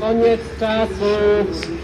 Koniec czasu.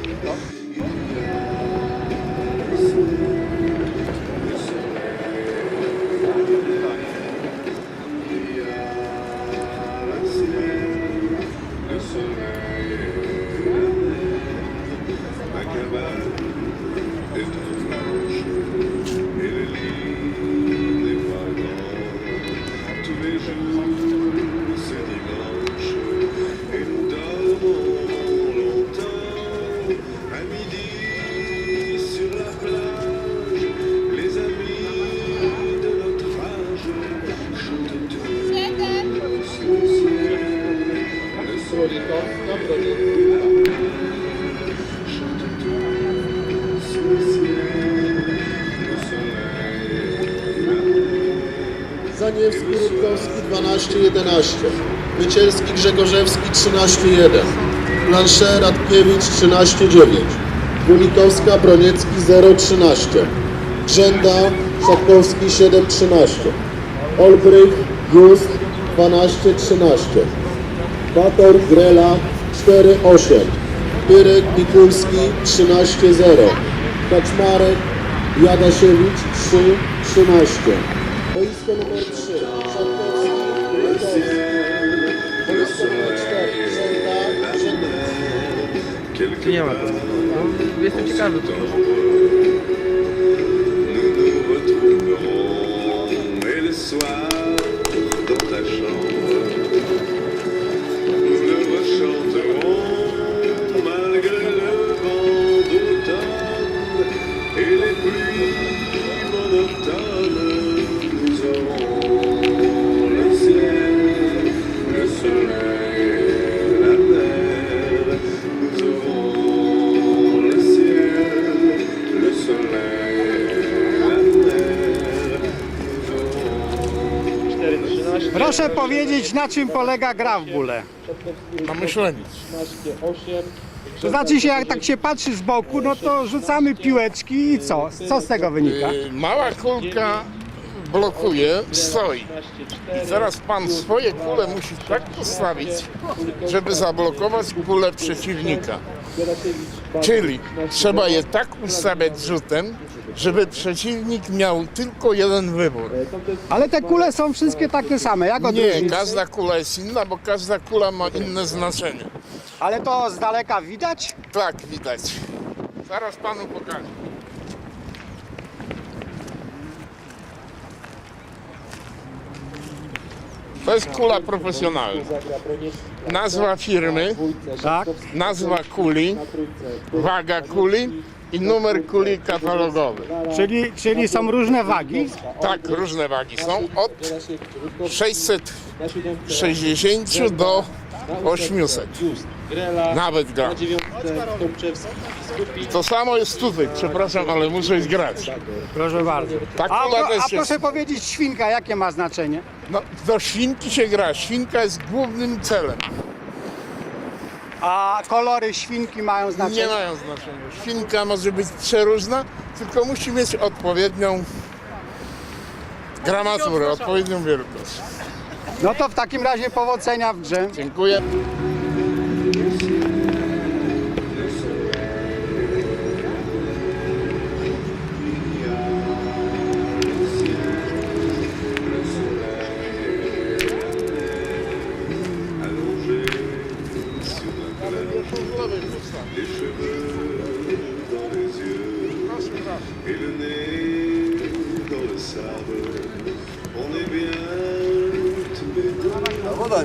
Zaniewski, Rutkowski 12-11. Mycielski, Grzegorzewski 13-1. Blanchet, Radkiewicz 13-9. Gulikowska, Broniecki 0-13. Grzęda, Szakowski 7-13. Olbrych, Just 12-13. Bator, Grela 4-8. Pyrek, Mikulski 13-0. Kaczmarek, Jadasiewicz 3-13. Boisko numer Żąda. Nie ma go. No, jestem ciekawy. Proszę powiedzieć, na czym polega gra w bóle. Na myśleniu. To znaczy się, jak tak się patrzy z boku, no to rzucamy piłeczki i co? Co z tego wynika? Y, Mała kulka blokuje, stoi. I teraz pan swoje kule musi tak postawić, żeby zablokować kulę przeciwnika. Czyli trzeba je tak ustawiać rzutem, żeby przeciwnik miał tylko jeden wybór. Ale te kule są wszystkie takie same, jak Nie, odróżnić? każda kula jest inna, bo każda kula ma inne znaczenie. Ale to z daleka widać? Tak, widać. Zaraz panu pokażę. To jest kula profesjonalna. Nazwa firmy, Tak. nazwa kuli, waga kuli i numer kuli katalogowy. Czyli, czyli są różne wagi. Tak, różne wagi są od 660 do 800. Nawet gram. I to samo jest tutaj, przepraszam, ale muszę grać. Proszę bardzo. A, kula pro, też a jest. proszę powiedzieć, świnka, jakie ma znaczenie? No, do świnki się gra. Świnka jest głównym celem. A kolory świnki mają Nie znaczenie? mają znaczenia. Świnka może być przeróżna, tylko musi mieć odpowiednią gramaturę, odpowiednią wielkość. No to w takim razie powodzenia w grze. Dziękuję. Bravo da